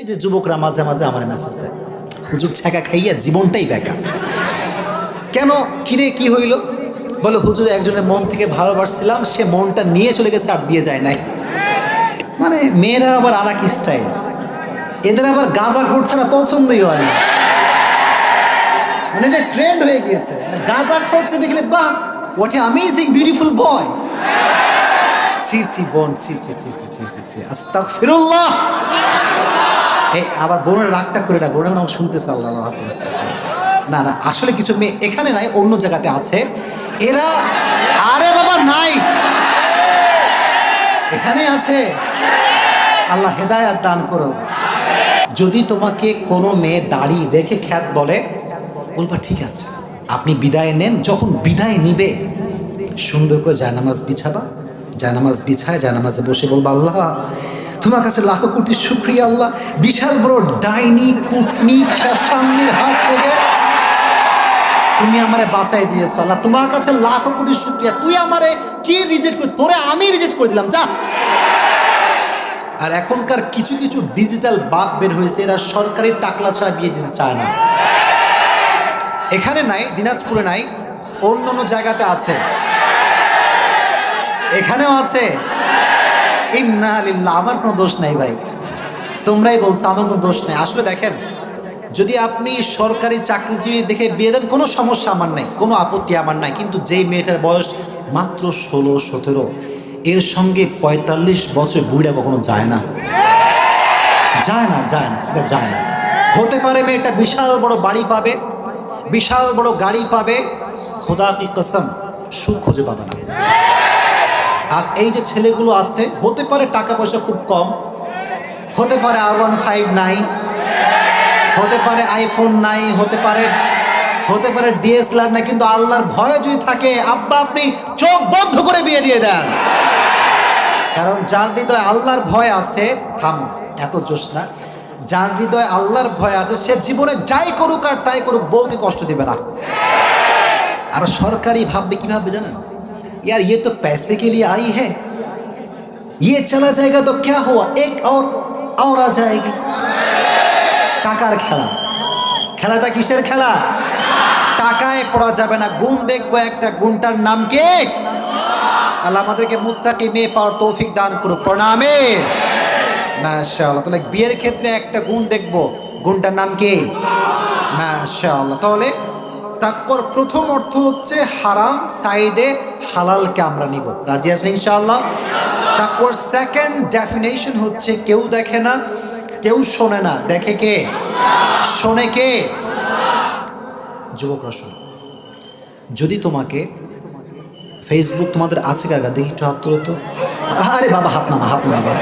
এই যে যুবকরা মাঝে মাঝে আমার মেসেজ দেয়, হুজুর ছ্যাঁকা খাইয়া জীবনটাই বেকা কেন? কিরে, কি হইল? বলে, হুজুর, একজনের মন থেকে ভালোবাসছিলাম, সে মনটা নিয়ে চলে গেছে আর দিয়ে যায় নাই। মানে মেয়েরা আবার আর এক স্টাইল এদের আবার গাঁজা খোর ছাড়া পছন্দই হয় না। মানে এটা ট্রেন্ড হয়ে গিয়েছে। গাঁজা খোরছে দেখলে, বাহ what a amazing beautiful boy ছি ছি, বোন, ছি ছি ছি ছি ছি ছি ছি, আস্তাগফিরুল্লাহ! এই আবার বোনের রাগটা করে না, বোনের নাম শুনতেছে আল্লাহ না না, আসলে কিছু মেয়ে এখানে নাই, অন্য জায়গাতে আছে। এরা, আরে বাবা, নাই। এখানে আছে। আল্লাহ হেদায়াত দান করো। যদি তোমাকে কোনো মেয়ে দাড়ি দেখে খ্যাত বলে, বলবা, ঠিক আছে, আপনি বিদায় নেন, যখন বিদায় নিবে, সুন্দর করে জায়নামাজ বিছাবা, জায়নামাজ বিছায়, জায়নামাজে বসে বলবা, আল্লাহ তোমার কাছে লাখো কোটি শুক্রিয়া, আল্লাহ। বিশাল বড় ডাইনি, কুটনি সামনের হাত থেকে তুমি আমারে বাঁচাই দিয়েছ, আল্লাহ। তোমার কাছে লাখো কোটি শুক্রিয়া। তুই আমারে কি রিজেক্ট করে তোরে আমি রিজেক্ট করে দিলাম, যা। আর এখনকার কিছু কিছু ডিজিটাল বাপ বের হয়েছে, এরা সরকারি টাকলা ছাড়া বিয়ে দিতে চায় না। এখানে নাই, দিনাজপুরে নাই অন্য অন্য জায়গাতে আছে। এখানেও আছে। ইন্না আলিল্লাহ আমার কোনো দোষ নাই ভাই। তোমরাই বলছো, আমার কোনো দোষ নেই। আসলে দেখেন, যদি আপনি সরকারি চাকরিজীবী দেখে বিয়ে দেন, কোনো সমস্যা আমার নাই, কোনো আপত্তি আমার নাই। কিন্তু যেই মেয়েটার বয়স মাত্র ষোলো, সতেরো, এর সঙ্গে পঁয়তাল্লিশ বছর বুড়িটা কখনো যায় না। যায় না যায় না, এটা যায় না। হতে পারে মেয়েটা বিশাল বড় বাড়ি পাবে, বিশাল বড় গাড়ি পাবে। খোদা কি কসম, সুখ খুঁজে পাবে না। আর এই যে ছেলেগুলো আছে, হতে পারে টাকা পয়সা খুব কম, হতে পারে আর ওয়ান ফাইভ নাই, হতে পারে আইফোন নাই, হতে পারে হতে পারে ডিএসএলআর নাই, কিন্তু আল্লাহর ভয়ে যদি থাকে, আব্বা আপনি চোখ বন্ধ করে বিয়ে দিয়ে দেন। কারণ যার হৃদয়ে আল্লাহর ভয় আছে, থাম, এত জোশ না, যার হৃদয়ে আল্লাহর ভয় আছে, সে জীবনে যাই করুক আর তাই করুক, বউকে কষ্ট দিবে না। আর সরকারি ভাববে, কি ভাববে জানেন? यार ये तो पैसे के लिए आई है ये चला जाएगा तो क्या हुआ एक और और आ जाएगी টাকার খেলা খেলাটা কিসের খেলা টাকায় পড়া যাবে না গুণ দেখবো একটা গুণটার নাম কে আল্লাহ আমাদেরকে মুত্তাকি মেয়ে পাওয়ার তৌফিক দান করুক প্রণামে মাশাআল্লাহ তাহলে বিয়ের ক্ষেত্রে একটা গুণ দেখবো গুণটার নাম কি মাশাআল্লাহ তাহলে তাকর প্রথম অর্থ হচ্ছে হারাম, সাইডে হালালকে আমরা নিব। রাজি আছেন ইনশাআল্লাহ? তাকর সেকেন্ড ডেফিনেশন হচ্ছে কেউ দেখে না, কেউ শোনে না। দেখে কে? শোনে কে? যুবকরা শোনো। যদি তোমাকে ফেসবুক তোমাদের আছে কারা? দেখি একটু হাত তো। আরে বাবা, হাত নামা হাত নামা।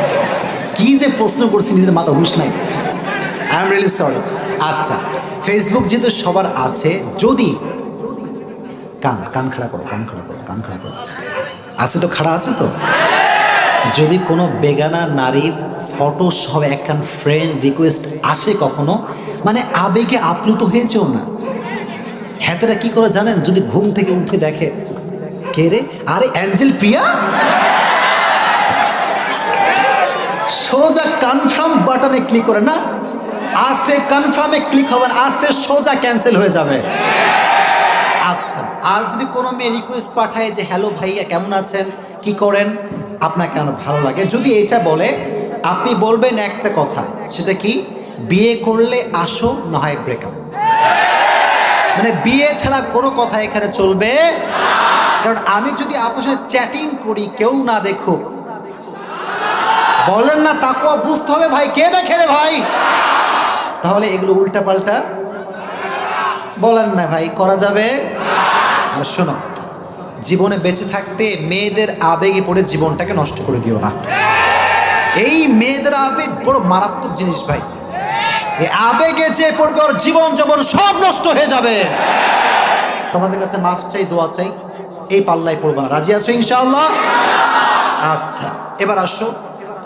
কি যে প্রশ্ন করছি, নিজের মাথা হুশ নাই। I am really sorry. আচ্ছা ফেসবুক যেহেতু সবার আছে, যদি কান কান খাড়া করো, কান খাড়া করো, কান খাড়া করো। আছে তো, খাড়া আছে তো? যদি কোনো বেগানা নারীর ফটো সহ একখান ফ্রেন্ড রিকোয়েস্ট আসে কখনো মানে আবেগে আপ্লুত হয়েছেও না। হ্যাতেরা কি করে জানেন? যদি ঘুম থেকে উঠে দেখে, কে রে? আরে, অ্যাঞ্জেল প্রিয়া? সোজা কনফার্ম বাটনে ক্লিক করে না? আস্তে কনফার্মে ক্লিক হবে না আস্তে সোজা ক্যান্সেল হয়ে যাবে। আচ্ছা আর যদি কোনো মেয়ে রিকোয়েস্ট পাঠায় যে হ্যালো ভাইয়া, কেমন আছেন? কি করেন? আপনাকে কেন ভালো লাগে। যদি এটা বলে, আপনি বলবেন একটা কথা, সেটা কি? বিয়ে করলে আসো না হয় ব্রেকআপ মানে বিয়ে ছাড়া কোনো কথা এখানে চলবে কারণ আমি যদি আপনার সাথে চ্যাটিং করি, কেউ না দেখুক। বলেন না, তাকেও বুঝতে হবে ভাই, কে দেখে রে ভাই? তাহলে এগুলো উল্টাপাল্টা বলেন না ভাই, করা যাবে? আর শোনো, জীবনে বেঁচে থাকতে মেয়েদের আবেগে পড়ে জীবনটাকে নষ্ট করে দিও না। এই মেয়েদের আবেগ বড় মারাত্মক জিনিস ভাই। আবেগে যে পড়বে ওর জীবন জীবন সব নষ্ট হয়ে যাবে। তোমাদের কাছে মাফ চাই, দোয়া চাই, এই পাল্লায় পড়বে না। রাজি আছো ইনশাআল্লাহ? আচ্ছা এবার আসো।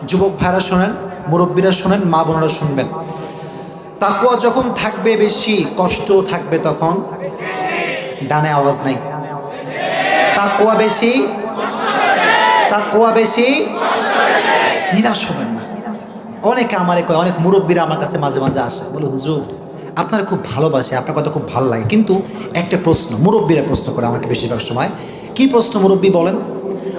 যুবক ভাইরা শোনেন, মুরব্বীরা শোনেন, মা বোনেরা শুনবেন। তাকুয়া যখন থাকবে বেশি কষ্ট থাকবে তখন। ডানে আওয়াজ নাই। তাকুয়া বেশি তাকুয়া বেশি, নিরাশ হবেন না। অনেকে আমারে কয়, অনেক মুরব্বীরা আমার কাছে মাঝে মাঝে আসে, বলে, হুজুর, আপনারা খুব ভালোবাসে, আপনার কথা খুব ভালো লাগে। কিন্তু একটা প্রশ্ন, মুরব্বীরা প্রশ্ন করে আমাকে বেশিরভাগ সময়। কি প্রশ্ন মুরব্বী বলেন?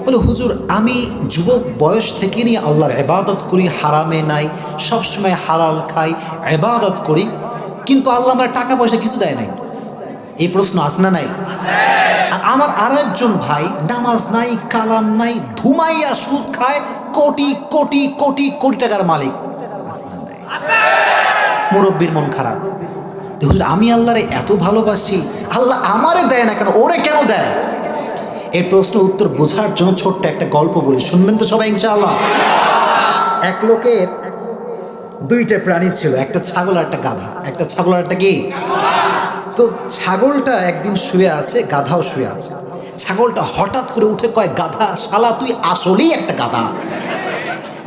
বলে হুজুর আমি যুবক বয়স থেকে নিয়ে আল্লাহর এবাদত করি হারামে নাই সবসময় হালাল খাই এবাদত করি কিন্তু আল্লাহ আমার টাকা পয়সা কিছু দেয় নাই। এই প্রশ্ন আস না নাই? আর আমার আর একজন ভাই নামাজ নাই কালাম নাই ধুমাইয়া সুদ খায় কোটি কোটি কোটি কোটি টাকার মালিক। মুরব্বীর মন খারাপ। হুজুর, আমি আল্লাহরে এত ভালোবাসি আল্লাহ আমারে দেয় না কেন? ওরে কেন দেয়? এই প্রশ্ন উত্তর বোঝার জন্য ছোট্ট একটা গল্প বলি। শুনবেন তো সবাই, ইনশাআল্লাহ। এক লোকের দুইটা প্রাণী ছিল, একটা ছাগল আর একটা গাধা। একটা ছাগল আর একটা কি? তো ছাগলটা একদিন শুয়ে আছে, গাধাও শুয়ে আছে। ছাগলটা হঠাৎ করে উঠে কয়, গাধা, শালা, তুই আসলেই একটা গাধা।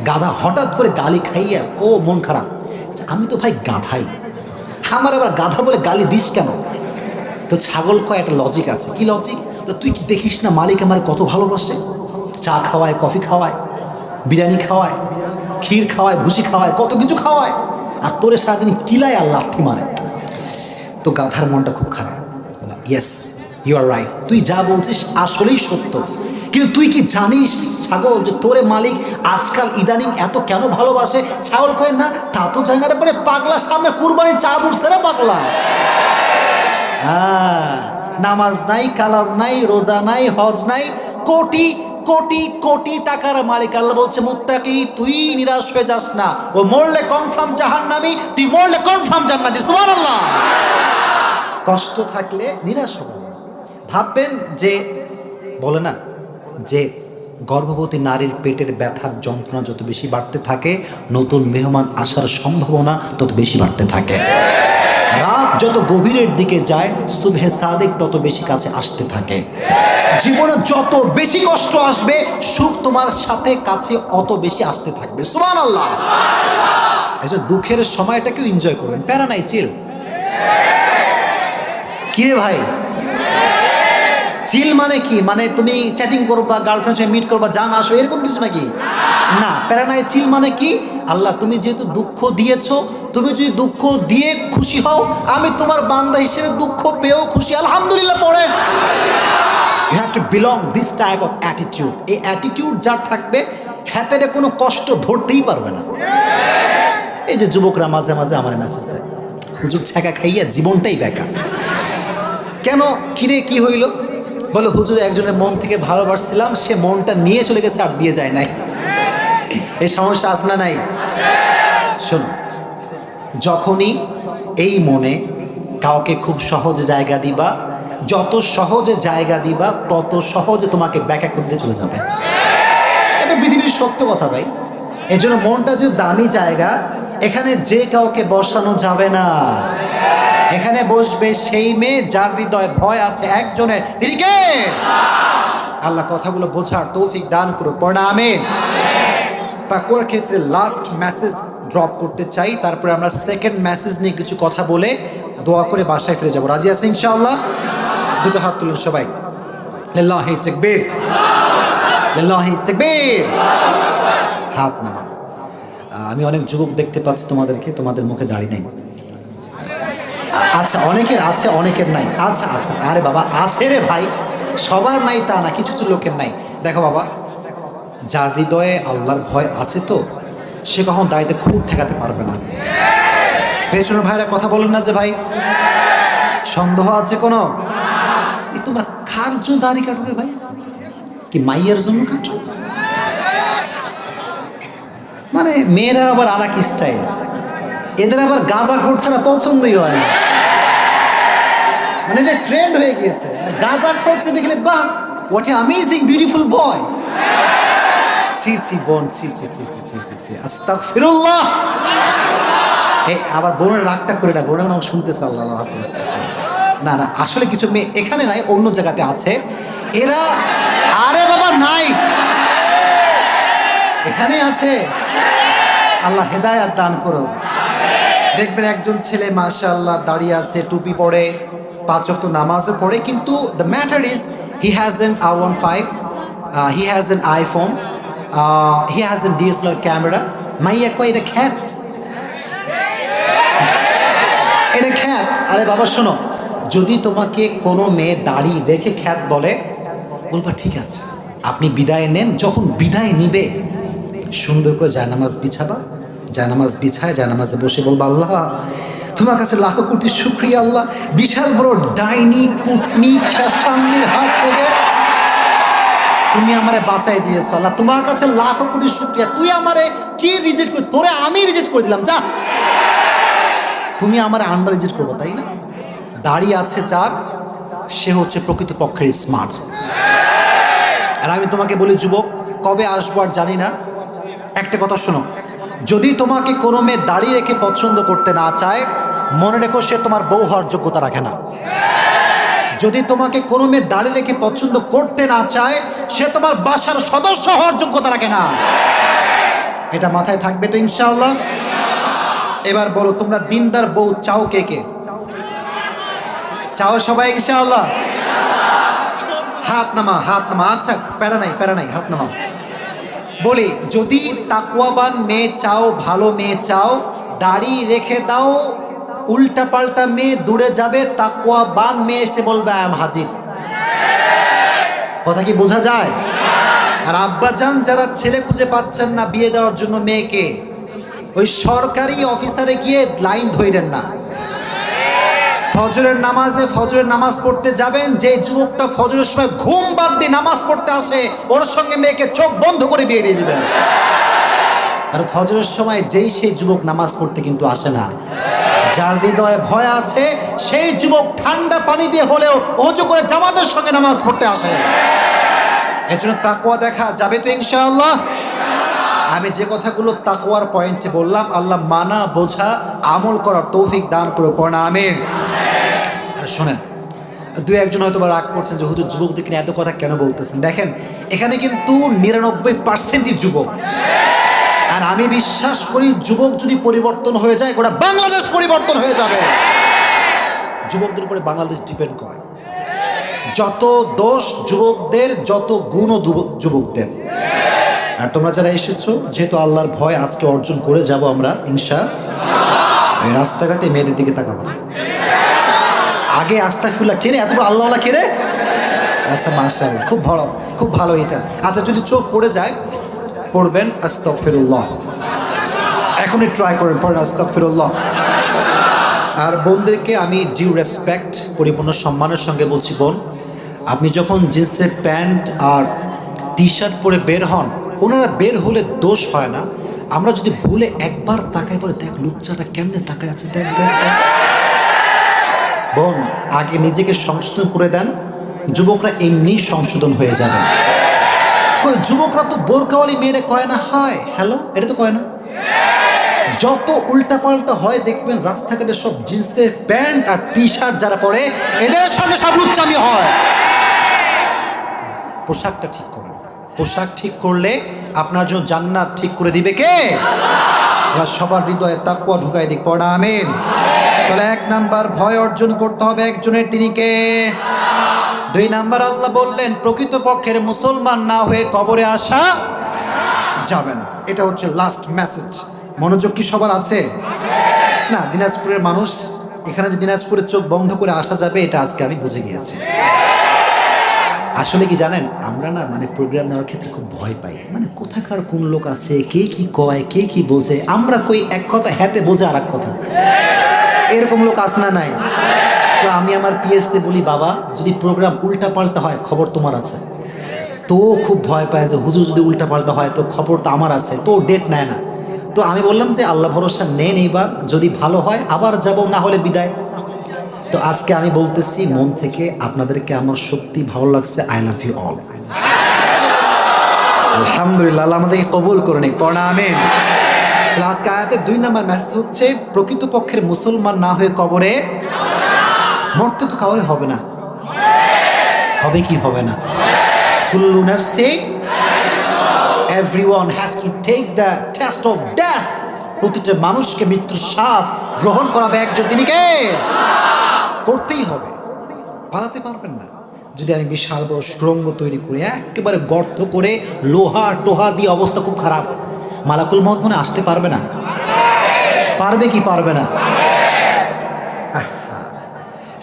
গাধা হঠাৎ করে গালি খাইয়া, ও, মন খারাপ। আমি তো ভাই গাধাই। আমার আবার গাধা বলে গালি দিস কেন? তো ছাগল কয়, একটা লজিক আছে। কি লজিক তুই কি দেখিস না মালিক আমার কত ভালোবাসে? চা খাওয়ায়, কফি খাওয়ায়, বিরিয়ানি খাওয়ায়, ক্ষীর খাওয়ায়, ভুসি খাওয়ায়, কত কিছু খাওয়ায়। আর তোরে সারাদিন কিলায় আর লাথি মারে। তো গাধার মনটা খুব খারাপ। ইয়েস ইউ আর রাইট তুই যা বলছিস আসলেই সত্য। কিন্তু তুই কি জানিস, ছাগল, যে তোরে মালিক আজকাল ইদানিং এত কেন ভালোবাসে? ছাগল কয় না, তা তো জানি না পরে পাগলা সামনে কুরবানির চাঁদ উঠছে পাগলা। হ্যাঁ। নামাজ নাই, কালাম নাই, রোজা নাই, হজ নাই, কোটি কোটি কোটি টাকার মালিক আল্লাহ বলছে, মুত্তাকি, তুই নিরাশ হয়ে যাস না। ও মরলে কনফার্ম জাহান্নামি, তুই মরলে কনফার্ম জান্নাতি, সুবহানাল্লাহ। কষ্ট থাকলে নিরাশ হবে ভাববেন যে, বলে না, যে গর্ভবতী নারীর পেটের ব্যথার যন্ত্রণা যত বেশি বাড়তে থাকে, নতুন মেহমান আসার সম্ভাবনা তত বেশি বাড়তে থাকে। যত গভীরের দিকে যায়, সুবহে সাদেক তত বেশি কাছে আসতে থাকে। জীবনে যত বেশি কষ্ট আসবে, সুখ তোমার সাথে কাছে অত বেশি আসতে থাকবে। সুমান আল্লাহ দুঃখের সময়টাকেও এনজয় করবেন প্যারা নাই চিল কিরে ভাই? চিল মানে কি? মানে তুমি চ্যাটিং করবা গার্লফ্রেন্ড সঙ্গে মিট করবা জান আসো এরকম কিছু নাকি? না প্যারানায় চিল মানে কি? আল্লাহ, তুমি যেহেতু দুঃখ দিয়েছ, তুমি যদি দুঃখ দিয়ে খুশি হও, আমি তোমার বান্দা হিসেবে দুঃখ পেয়েও খুশি। আলহামদুলিল্লাহ, পড়েন। You have to belong this type of attitude এই অ্যাটিটিউড যার থাকবে, হাতের কোনো কষ্ট ধরতেই পারবে না। এই যে যুবকরা মাঝে মাঝে আমার মেসেজ দেয়, হুজুর ছ্যাঁকা খাইয়া জীবনটাই বেকার। কেন? কিরে, কি হইল? বলে, হুজুর, একজনের মন থেকে ভালোবাসছিলাম, সে মনটা নিয়ে চলে গেছে আর দিয়ে যায় নাই। এই সমস্যা আসনা নাই? শোনো, যখনই এই মনে কাউকে খুব সহজ জায়গা দিবা, যত সহজে জায়গা দিবা, তত সহজে তোমাকে ব্যাখ্যা করতে চলে যাবে। এটা পৃথিবীর সত্য কথা ভাই। এই জন্য মনটা যে দামি জায়গা, এখানে যে কাউকে বসানো যাবে না। এখানে বসবে সেই মেয়ে যার হৃদয় ভয় আছে একজনের। তিনি কে? আল্লাহ কথাগুলো বোঝার তৌফিক দান করুক। আমিন। তাকুয়ার ক্ষেত্রে লাস্ট মেসেজ ড্রপ করতে চাই, তারপরে আমরা সেকেন্ড মেসেজ নিয়ে কিছু কথা বলে দোয়া করে বাসায় ফিরে যাব। রাজি আছে ইনশাআল্লাহ? দুটো হাত তুলুন সবাই। হাত নামান। আমি অনেক যুবক দেখতে পাচ্ছি তোমাদেরকে, তোমাদের মুখে দাড়ি নেই। আচ্ছা অনেকের আছে, অনেকের নাই। আচ্ছা আচ্ছা আরে বাবা, আছে রে ভাই। সবার নাই তা না, কিছু কিছু লোকের নাই। দেখো বাবা যার হৃদয়ে আল্লাহর ভয় আছে তো, সে কখন দাঁড়িয়ে খুব ঠেকাতে পারবে না। পেছনের ভাইরা কথা বলেন না যে ভাই, সন্দেহ আছে কোনো? তোমরা কার জন্য দাড়ি কাটো রে ভাই? কি মাইয়ের জন্য কাটো? মানে মেয়েরা আবার আর এক স্টাইল। এদের আবার গাঁজা খোর ছাড়া পছন্দই হয় না। মানে এটা ট্রেন্ড হয়ে গিয়েছে। গাঁজা খোরছে দেখলে, বাহ what a amazing beautiful boy ছি ছি বোন ছি ছি ছি ছি ছি ছি ছি। আস্তাগফিরুল্লাহ! এই আবার বোনের রাগটা করে না বোনের আল্লাহ আল্লাহ হাফেজ, আস্তাগফিরুল্লাহ। না না আসলে কিছু মেয়ে এখানে নাই অন্য জায়গাতে আছে। এরা আরে বাবা নাই! এখানে আছে। আল্লাহ হেদায়াত দান করো। দেখবেন একজন ছেলে মাশাআল্লাহ দাঁড়িয়ে আছে টুপি পরে পাঁচ ওয়াক্ত নামাজও পড়ে কিন্তু the matter is he has R one five he has an iPhone he has an DSLR camera মাইয়া কয় এটা খ্যাত এটা খ্যাত আরে বাবা শোনো যদি তোমাকে কোনো মেয়ে দাড়ি দেখে খ্যাত বলে বলবা ঠিক আছে আপনি বিদায় নেন যখন বিদায় নিবে সুন্দর করে জায়নামাজ বিছাবা জায়নামাজ বিছায় জায়নামাজে বসে বলবা আল্লাহ তোমার কাছে লাখো কোটি শুক্রিয়া আল্লাহ বিশাল বড় ডাইনি কুটনি সামনের হাত থেকে তুমি আমারে বাঁচাই দিয়েছ। আল্লাহ, তোমার কাছে লাখো কোটি শুক্রিয়া। তুই আমারে কি রিজেক্ট করে তোরে আমি রিজেক্ট করে দিলাম, যা। তুমি আমার আন্ডার রিজেক্ট করব, তাই না? দাড়ি আছে চার সে হচ্ছে প্রকৃতপক্ষের স্মার্ট আর আমি তোমাকে বলি, যুবক, কবে আসব আর জানি না। একটা কথা শোনো, যদি তোমাকে কোনো মেয়ে দাঁড়িয়ে রেখে পছন্দ করতে না চায়, মনে রেখো সে তোমার বউ হওয়ার যোগ্যতা রাখে না। যদি তোমাকে কোনো মেয়ে দাড়ি রেখে পছন্দ করতে না চায়, সে তোমার বাসার সদস্য হওয়ার যোগ্যতা রাখে না। এটা মাথায় থাকবে তো ইনশাআল্লাহ? এবার বলো, তোমরা দিনদার বউ, চাও কে কে? চাও সবাই ইনশাআল্লাহ? হাত নামা হাত নামা। আচ্ছা প্যারা নাই প্যারা নাই, হাত নামা বলি, যদি তাকুয়াবান মেয়ে চাও, ভালো মেয়ে চাও, দাড়ি রেখে দাও উল্টা পাল্টা মেয়ে দূরে যাবে তাকুয়াবান মেয়ে এসে বলবে আম হাজির। কথা কি বোঝা যায়? আর আব্বাজান যারা ছেলে খুঁজে পাচ্ছেন না বিয়ে দেওয়ার জন্য মেয়েকে, ওই সরকারি অফিসারে গিয়ে লাইন ধইরেন না। ফজরের নামাজে ফজরের নামাজ পড়তে যাবেন, যে যুবকটা ফজরের সময় ঘুম বাদ দিয়ে নামাজ পড়তে আসে, ওর সঙ্গে মেয়েকে চোখ বন্ধ করে বিয়ে দিয়ে দিবেন। আর ফজরের সময় যেই সেই যুবক নামাজ পড়তে কিন্তু আসে না। যার হৃদয়ে ভয় আছে, সেই যুবক ঠান্ডা পানি দিয়ে হলেও অজু করে জামাতের সঙ্গে নামাজ পড়তে আসে। এজন্য তাকুয়া দেখা যাবে তো ইনশাআল্লাহ? আমি যে কথাগুলো তাকুয়ার পয়েন্টে বললাম, আল্লাহ মানা, বোঝা, আমল করার তৌফিক দান করে পড়া আমিন। শোনেন, দু একজন হয়তো বা রাগ করছেন যে, হুজুর, যুবকদেরকে নিয়ে এত কথা কেন বলতেছেন? দেখেন, এখানে কিন্তু নিরানব্বই পার্সেন্টই যুবক। আর আমি বিশ্বাস করি যুবক যদি পরিবর্তন হয়ে যায়, গোটা বাংলাদেশ পরিবর্তন হয়ে যাবে। যুবকদের উপরে বাংলাদেশ ডিপেন্ড করে। যত দোষ যুবকদের, যত যুবক- যুবকদের। আর তোমরা যারা এসেছ, যেহেতু আল্লাহর ভয় আজকে অর্জন করে যাব আমরা, ইনশা রাস্তাঘাটে মেয়েদের দিকে তাকাবো আগে আস্তা ফুলা কেড়ে এত বড় আল্লাহওয়ালা কেড়ে আচ্ছা মাশাআল্লাহ, খুব ভালো খুব ভালো এটা। আচ্ছা যদি চোখ পড়ে যায় পড়বেন আস্তাগফিরুল্লাহ। এখনই ট্রাই করেন, পড়েন, আস্তাগফিরুল্লাহ। আর বোনদেরকে আমি ডিউ রেসপেক্ট পরিপূর্ণ সম্মানের সঙ্গে বলছি, বোন, আপনি যখন জিন্সের প্যান্ট আর টি শার্ট পরে বের হন, ওনারা বের হলে দোষ হয় না। আমরা যদি ভুলে একবার তাকাই পরে দেখ লুচ্চাটা কেমনে তাকায় আছে দেখ দেখ। বোন, আগে নিজেকে সংশোধন করে দেন, যুবকরা এমনি সংশোধন হয়ে যাবে। কই যুবকরা তো বোরকাওয়ালি মেয়েরা কয় না, হায়, হ্যালো, এটা তো কয় না? যত উল্টাপাল্টা হয় দেখবেন রাস্তাঘাটে সব জিন্সের প্যান্ট আর টি শার্ট যারা পরে, এদের সঙ্গে সব লুচ্চামি হয়। পোশাকটা ঠিক করুন। পোশাক ঠিক করলে আপনার জন্য জান্নাত ঠিক করে দিবে কে? সবার হৃদয়ে তাকুয়া ঢুকাই দিক, পড়া, আমিন। তাহলে এক নাম্বার ভয় অর্জন করতে হবে একজনের, তিনি কে? দুই নাম্বার আল্লাহ বললেন, প্রকৃতপক্ষের মুসলমান না হয়ে কবরে আসা যাবে না। এটা হচ্ছে লাস্ট মেসেজ মনোযোগ কি সবার আছে? না, দিনাজপুরের মানুষ, এখানে যে দিনাজপুরের চোখ বন্ধ করে আসা যাবে, এটা আজকে আমি বুঝে গিয়েছি। আসলে কি জানেন, আমরা না মানে প্রোগ্রাম নেওয়ার ক্ষেত্রে খুব ভয় পাই। মানে কোথাকার কোন লোক আছে, কে কি কয়, কে কি বোঝে, আমরা কই এক কথা, হ্যাতে বোঝে আর এক কথা। এরকম লোক আছে না নাই? তো আমি আমার পিএসসি বলি, বাবা, যদি প্রোগ্রাম উল্টা পাল্টা হয়, খবর তোমার আছে। তো খুব ভয় পায় যে হুজুর যদি উল্টা পাল্টা হয়, তো খবর তো আমার আছে তো ডেট নেয় না। তো আমি বললাম যে, আল্লাহ ভরসা নেন এইবার, যদি ভালো হয়, আবার যাব, না হলে বিদায়। তো আজকে আমি বলতেছি, মন থেকে আপনাদেরকে আমার সত্যি ভালো লাগছে আই লাভ ইউ অল আলহামদুলিল্লাহ আমাদেরকে কবুল করে নিক, পড়া, আমিন। আজকে আয়াতের দুই নম্বর মেসেজ হচ্ছে, প্রকৃতপক্ষের মুসলমান না হয়ে কবরে মরতে তো কাউরে হবে না। হবে কি হবে না? কুল্লু নাফসি everyone has to take the test of death প্রতিটা মানুষকে মৃত্যুর স্বাদ গ্রহণ করাবে একজন। তিনি করতেই হবে। পালাতে পারবেন না। যদি আমি বিশাল বড় সুরঙ্গ তৈরি করি, একেবারে গর্ত করে লোহা, টোহা দিয়ে অবস্থা খুব খারাপ। মালাকুল মত মনে আসতে পারবে না। পারবে কি পারবে না?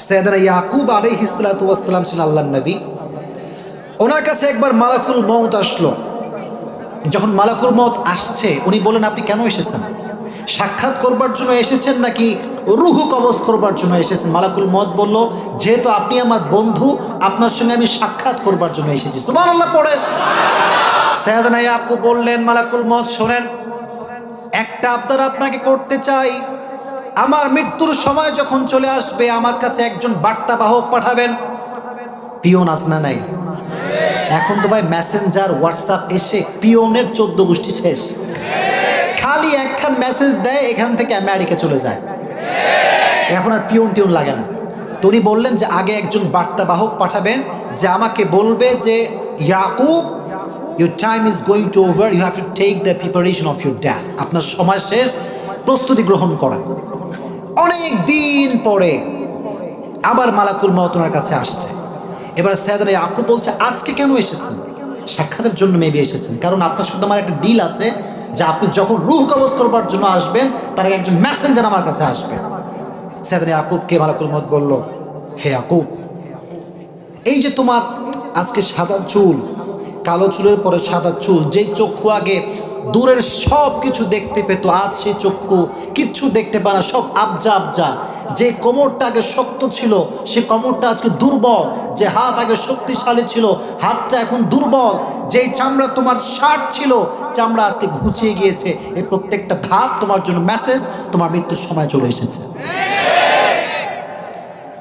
সৈয়দনা ইয়াকুব আলাইহ ইসলাতাম ছিলেন আল্লাহ নবী। ওনার কাছে একবার মালাকুল মৌত আসলো। যখন মালাকুল মৌত আসছে, উনি বলেন আপনি কেন এসেছেন? সাক্ষাৎ করবার জন্য এসেছেন নাকি রুহু কবজ করবার জন্য এসেছেন? মালাকুল মত বলল, যেহেতু আপনি আমার বন্ধু, আপনার সঙ্গে আমি সাক্ষাৎ করবার জন্য এসেছি। সুমান আল্লাহ পড়ে সৈয়দনা ইয়াকুব বললেন, মালাকুল মত শোনেন, একটা আবদার আপনাকে করতে চাই। আমার মৃত্যুর সময় যখন চলে আসবে, আমার কাছে একজন বার্তাবাহক পাঠাবেন। পিওন আস না নাই? এখন তো ভাই মেসেঞ্জার, হোয়াটসঅ্যাপ এসে পিওনের চোদ্দ গোষ্ঠী শেষ। খালি একখান মেসেজ দেয়, এখান থেকে আমেরিকা চলে যায়। এখন আর পিওন টিউন লাগে না। তো উনি বললেন যে, আগে একজন বার্তাবাহক পাঠাবেন যে আমাকে বলবে যে, Yakub your time is going to over you have to take the preparation of your death আপনার সময় শেষ, প্রস্তুতি গ্রহণ করেন। অনেক দিন পরে আবার মালাকুল মত ওনার কাছে আসছে। এবার সৈয়দনা ইয়াকুব বলছে, আজকে কেন এসেছেন? সাক্ষাতের জন্য মেবি এসেছেন। কারণ আপনার সাথে আমার একটা ডিল আছে যে আপনি যখন রুহ কবজ করবার জন্য আসবেন, তার একজন মেসেঞ্জার আমার কাছে আসবে। সৈয়দনা ইয়াকুবকে মালাকুল মত বলল, হে আকুব এই যে তোমার আজকে সাদা চুল, কালো চুলের পরে সাদা চুল, যেই চক্ষু আগে দূরের সব কিছু দেখতে পেত। আজ সে চক্ষু কিচ্ছু দেখতে পায় না, সব আবজা আবজা। যে কোমরটা আগে শক্ত ছিল, সে কোমরটা আজকে দুর্বল। যে হাত আগে শক্তিশালী ছিল, হাতটা এখন দুর্বল। যেই চামড়া তোমার শার্ট ছিল, চামড়া আজকে ঘুচিয়ে গিয়েছে। এই প্রত্যেকটা ধাপ তোমার জন্য মেসেজ তোমার মৃত্যুর সময় চলে এসেছে।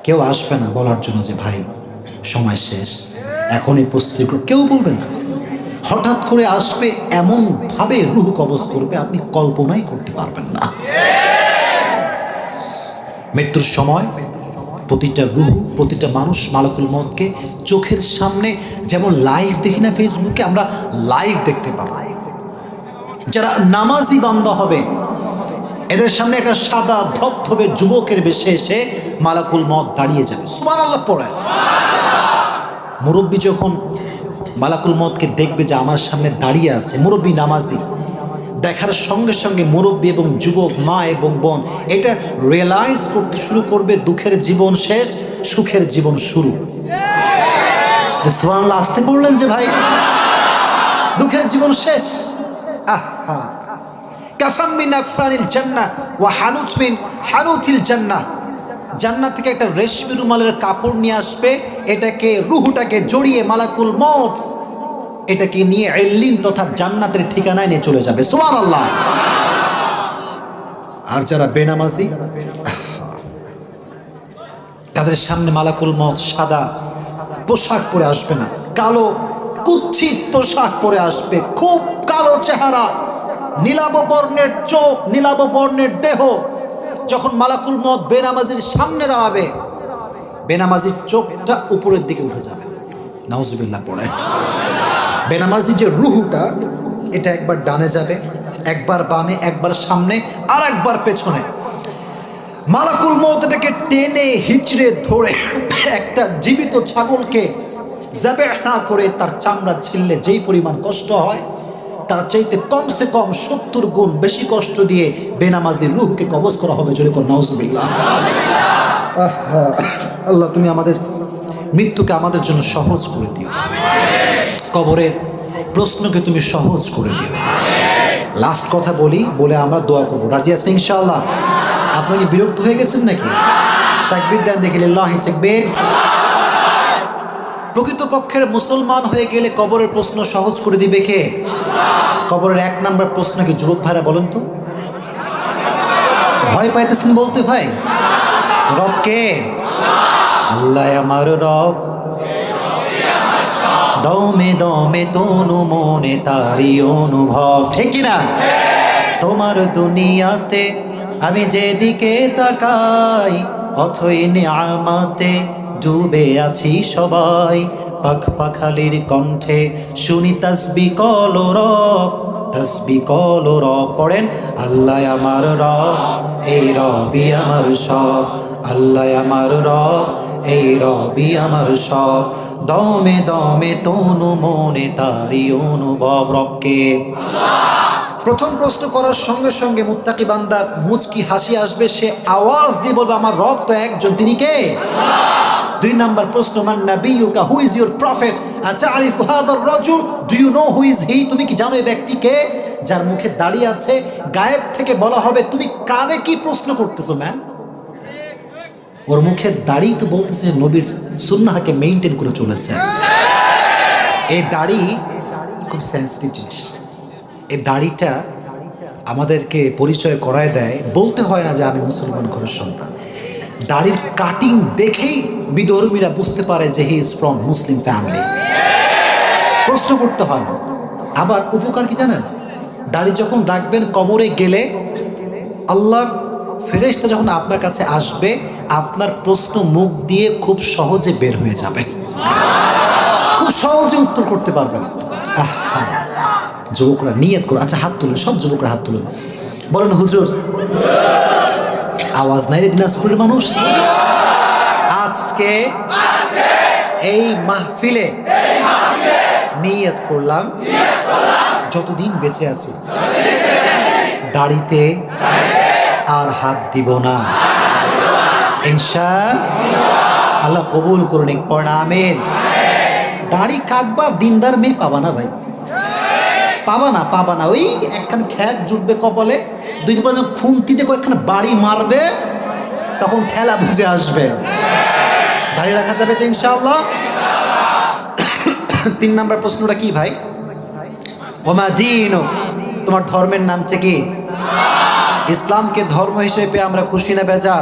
কেউ আসবে না বলার জন্য যে, ভাই, সময় শেষ। এখনই প্রস্তুতি কেউ বলবে না। হঠাৎ করে আসবে এমনভাবে রুহ কবজ করবে, আপনি কল্পনাই করতে পারবেন না। মৃত্যুর সময় প্রতিটা রুহ, প্রতিটা মানুষ মালাকুল মতকে চোখের সামনে যেমন লাইভ দেখি না ফেসবুকে আমরা লাইভ দেখতে পাবো। যারা নামাজি বান্দা হবে, এদের সামনে একটা সাদা ধপধপে যুবকের বেশে এসে মালাকুল মত দাঁড়িয়ে যাবে। সুমান আল্লাহ পড়ে। মুরব্বী যখন মালাকুল মতকে দেখবে যে আমার সামনে দাঁড়িয়ে আছে মুরব্বী নামাজি। দেখার সঙ্গে সঙ্গে মুরব্বী এবং যুবক, মা এবং বোন, এটা রিয়েলাইজ করতে শুরু করবে দুঃখের জীবন শেষ, সুখের জীবন শুরু। আসতে পড়লেন যে ভাই, দুঃখের জীবন শেষ। আহা। কাফাম মিন আকফানিল জান্নাহ ওয়া হানুত মিন হানুতিল জান্নাহ। জান্নাত থেকে একটা রেশমি রুমালের কাপড় নিয়ে আসবে। এটাকে, রুহুটাকে জড়িয়ে মালাকুল মত এটাকে নিয়ে এল্লিন তথা জান্নাতের ঠিকানায় নিয়ে চলে যাবে। সুমান আল্লাহ আর যারা বেনামাজি, তাদের সামনে মালাকুল মত সাদা পোশাক পরে আসবে না। কালো কুচ্ছিত পোশাক পরে আসবে। খুব কালো চেহারা, নীলাভ বর্ণের চোখ, নীলাভ বর্ণের দেহ যখন মালাকুল মত বেনামাজির সামনে দাঁড়াবে, বেনামাজির চোখটা উপরের দিকে উঠে যাবে। নাউজুবিল্লাহ পড়ে। বেনামাজি যে রুহুটা, এটা একবার ডানে যাবে, একবার বামে, একবার সামনে, আর একবার পেছনে। মালাকুল মত এটাকে টেনে হিচড়ে ধরে একটা জীবিত ছাগলকে জাবে না করে তার চামড়া ছিললে যেই পরিমাণ কষ্ট হয় তার চাইতে কমসে কম সত্তর গুণ বেশি কষ্ট দিয়ে বেনামাজির রুহকে কবজ করা হবে কোন নাউজুবিল্লাহ। আহা, আল্লাহ তুমি আমাদের মৃত্যুকে আমাদের জন্য সহজ করে দিও। কবরের প্রশ্নকে তুমি সহজ করে দিও। লাস্ট কথা বলি বলে আমরা দোয়া করব। রাজি আছেন ইনশাআল্লাহ? আপনি বিরক্ত হয়ে গেছেন নাকি? তাকবির দেন দেখিলে লাহি তাকবীর। প্রকৃতপক্ষের মুসলমান হয়ে গেলে কবরের প্রশ্ন সহজ করে দিবে কে? কবরের এক নাম্বার প্রশ্ন কি যুবক ভাইরা বলেন তো? ভয় পাইতেছেন বলতে ভাই? রব কে? আল্লাহ আমার রব। দমে দমে তনু মনে তারি অনুভব। ঠিক কিনা তোমার দুনিয়াতে আমি যেদিকে তাকাই, অথই আমাতে ডুবে আছি সবাই। পাখ পাখালির কণ্ঠে শুনি তসবি কল রব, তসবি কল রব। পড়েন, আল্লাহ আমার রব এই রবি আমার সব। আল্লাহ আমার রব এই রবি আমার সব। দমে দমে তনু মনে তারি অনুভব রবকে। প্রথম প্রশ্ন করার সঙ্গে সঙ্গে মুত্তাকি বান্দার মুচকি হাসি আসবে, সে আওয়াজ দিয়ে বলবে, আমার রব তো একজন, তিনি কে? দুই নাম্বার প্রশ্ন, মান নাবিয়ুকা হু ইজ ইউর প্রফেট আচ্ছা আরিফ, হাদার রাজুল do you know who is he তুমি কি জানো এই ব্যক্তিকে যার মুখে দাঁড়িয়ে আছে, গায়েব থেকে বলা হবে, তুমি কারে কি প্রশ্ন করতেছো ম্যাম ওর মুখের দাড়ি তো বলতেছে যে নবীর সুন্নাহাকে মেনটেন করে চলেছে। এই দাড়ি খুব সেন্সিটিভ জিনিস। এই দাড়িটা আমাদেরকে পরিচয় করায় দেয়। বলতে হয় না যে আমি মুসলমান ঘরের সন্তান। দাড়ির কাটিং দেখেই বিধর্মীরা বুঝতে পারে যে he is from Muslim family প্রশ্ন করতে হয় না। আবার উপকার কি জানেন? দাড়ি যখন রাখবেন কবরে গেলে আল্লাহর ফেরেশতা যখন আপনার কাছে আসবে আপনার প্রশ্ন মুখ দিয়ে খুব সহজে বের হয়ে যাবে। খুব সহজে উত্তর করতে পারবেন। আহা, যুবকরা নিয়ত করো আচ্ছা হাত তুলুন, সব যুবকরা হাত তুলুন। বলেন, হুজুর, আওয়াজ নাই রে দিনাজপুরের মানুষ? আজকে এই মাহফিলে নিয়ত করলাম, যতদিন বেঁচে আছি, দাড়িতে আর হাত দিব না। ইনশা আল্লাহ কবুল করুন, এক পড়া আমেন। দাড়ি কাটবা, দিনদার মেয়ে পাবা না ভাই। পাবা না পাবা না ওই একখান খ্যাত জুটবে কপালে, দুই পর খুন্তিতে কয়েকখান বাড়ি মারবে, তখন ঠেলা বুঝে আসবে। দাড়ি রাখা যাবে তো ইনশাআল্লাহ। তিন নম্বর প্রশ্নটা কি ভাই? ওমা দিন, তোমার ধর্মের নামটা কি? ইসলামকে ধর্ম হিসেবে আমরা খুশি না বেজা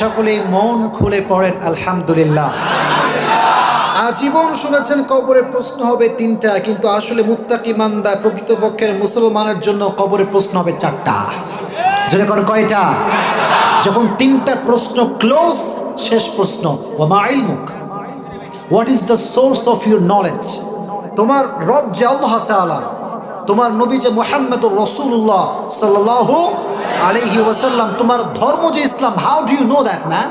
সকলেই মন খুলে পড়েন, আলহামদুলিল্লাহ। আজীবন শুনেছেন কবরের প্রশ্ন হবে তিনটা, কিন্তু আসলে মুত্তাকি মান্দা প্রকৃতপক্ষের মুসলমানের জন্য কবরের প্রশ্ন হবে চারটা। যেটা কোন কয়টা? যখন তিনটা প্রশ্ন ক্লোজ শেষ প্রশ্ন মুখ what is the source of your knowledge তোমার রব যে আল্লাহ তাআলা, তোমার নবী যে মোহাম্মদুর রসুল্লাহ সাল্লাহ আলহি ওয়াসাল্লাম, তোমার ধর্ম যে ইসলাম how do you know that man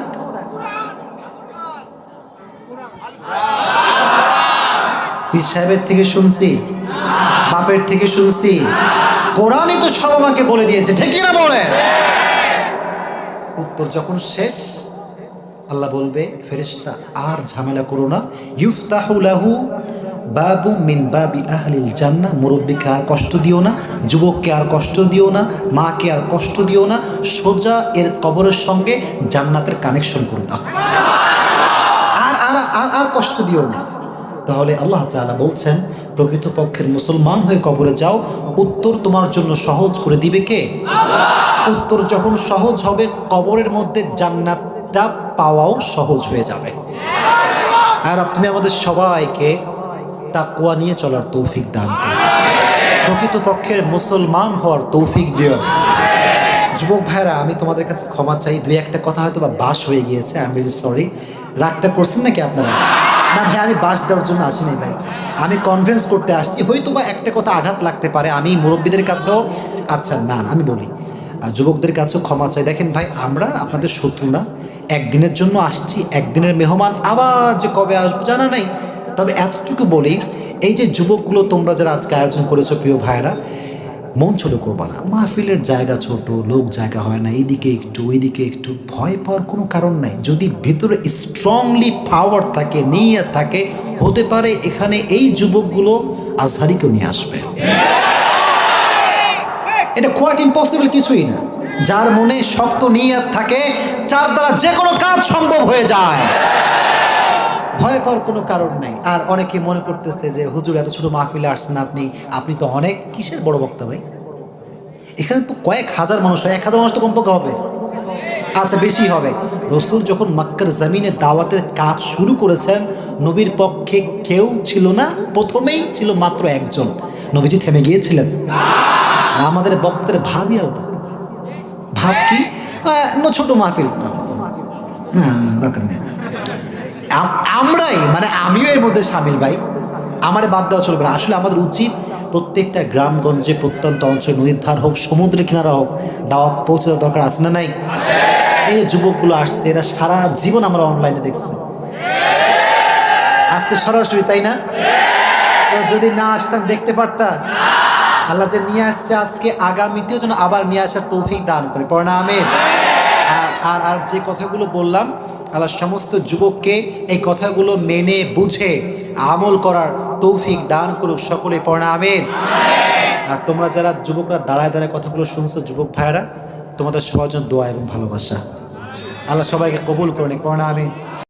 পীর সাহেবের থেকে শুনছি, বাপের থেকে শুনছি। কোরআনই তো সব আমাকে বলে দিয়েছে ঠিকই না বলে উত্তর যখন শেষ, আল্লাহ বলবে, ফেরেশতা, আর ঝামেলা করো না। ইউফতাহু লাহু বাবু মিন বাবি আহলিল জান্না মুরব্বীকে আর কষ্ট দিও না, যুবককে আর কষ্ট দিও না, মাকে আর কষ্ট দিও না। সোজা এর কবরের সঙ্গে জান্নাতের কানেকশন করে দাও। আর আর আর কষ্ট দিও না। তাহলে আল্লাহ তাআলা বলছেন প্রকৃতপক্ষের মুসলমান হয়ে কবরে যাও উত্তর তোমার জন্য সহজ করে দিবে কে? উত্তর যখন সহজ হবে কবরের মধ্যে জান্নাতটা পাওয়াও সহজ হয়ে যাবে। আর তুমি আমাদের সবাইকে তাকুয়া নিয়ে চলার তৌফিক দান প্রকৃতপক্ষের মুসলমান হওয়ার তৌফিক দিও। যুবক ভাইরা আমি তোমাদের কাছে ক্ষমা চাই। দুই একটা কথা হয়তো বা বাস হয়ে গিয়েছে। আই এম সরি রাগটা করছেন নাকি আপনারা? না ভাই আমি বাস দেওয়ার জন্য আসিনি ভাই। আমি কনভিন্স করতে আসছি হয়তো বা একটা কথা আঘাত লাগতে পারে। আমি মুরব্বীদের কাছেও আচ্ছা না আমি বলি। আর যুবকদের কাছেও ক্ষমা চাই। দেখেন ভাই, আমরা আপনাদের শত্রু না একদিনের জন্য আসছি, একদিনের মেহমান। আবার যে কবে আসব জানা নাই। তবে এতটুকু বলি, এই যে যুবকগুলো তোমরা যারা আজকে আয়োজন করেছ, প্রিয় ভাইরা মন ছোট করবা না। মাহফিলের জায়গা ছোট, লোক জায়গা হয় না এইদিকে একটু, ওইদিকে একটু। ভয় পাওয়ার কোনো কারণ নাই। যদি ভেতরে স্ট্রংলি পাওয়ার থাকে নিয়ে থাকে, হতে পারে এখানে এই যুবকগুলো আজহারিকেও নিয়ে আসবে। এটা কোয়াইট ইম্পসিবল কিছুই না। যার মনে শক্ত নিয়ত থাকে তার দ্বারা যে কোনো কাজ সম্ভব হয়ে যায়। ভয় পাওয়ার কোনো কারণ নেই। আর অনেকে মনে করতেছে যে, হুজুর, এত ছোট মাহফিলে আসছেন আপনি। আপনি তো অনেক কিসের বড় বক্তা ভাই? এখানে তো কয়েক হাজার মানুষ হয়। এক হাজার মানুষ তো কমপক্ষে হবে। আচ্ছা বেশি হবে। রসুল যখন মক্কার জমিনে দাওয়াতের কাজ শুরু করেছেন, নবীর পক্ষে কেউ ছিল না। প্রথমেই ছিল মাত্র একজন। নবীজি থেমে গিয়েছিলেন। আর আমাদের বক্তাদের ভাবই আলাদা। ভাব কি? ছোট মাহফিল। না, দরকার নেই। আমরাই মানে আমিও এর মধ্যে সামিল ভাই। আমারে বাদ দেওয়া চলবে না। আসলে আমাদের উচিত প্রত্যেকটা গ্রামগঞ্জে প্রত্যন্ত অঞ্চল নদীর ধার হোক, সমুদ্রের কিনারা হোক, দাওয়াত পৌঁছে দেওয়ার দরকার আছে না নাই? এই যুবকগুলো আসছে, এরা সারা জীবন আমরা অনলাইনে দেখছি। আজকে সরাসরি, তাই না? যদি না আসতাম, দেখতে পারতা আল্লাহ যে নিয়ে আসছে আজকে, আগামীতেও যেন আবার নিয়ে আসার তৌফিক দান করে। পড়না আমিন। আর আর আর যে কথাগুলো বললাম আল্লাহ সমস্ত যুবককে এই কথাগুলো মেনে বুঝে আমল করার তৌফিক দান করুক সকলে পড়না আমিন। আর তোমরা যারা যুবকরা দাঁড়ায় দাঁড়ায় কথাগুলো শুনছো যুবক ভাইয়েরা তোমাদের সবার জন্য দোয়া এবং ভালোবাসা। আল্লাহ সবাইকে কবুল করেন নি পড়না আমিন।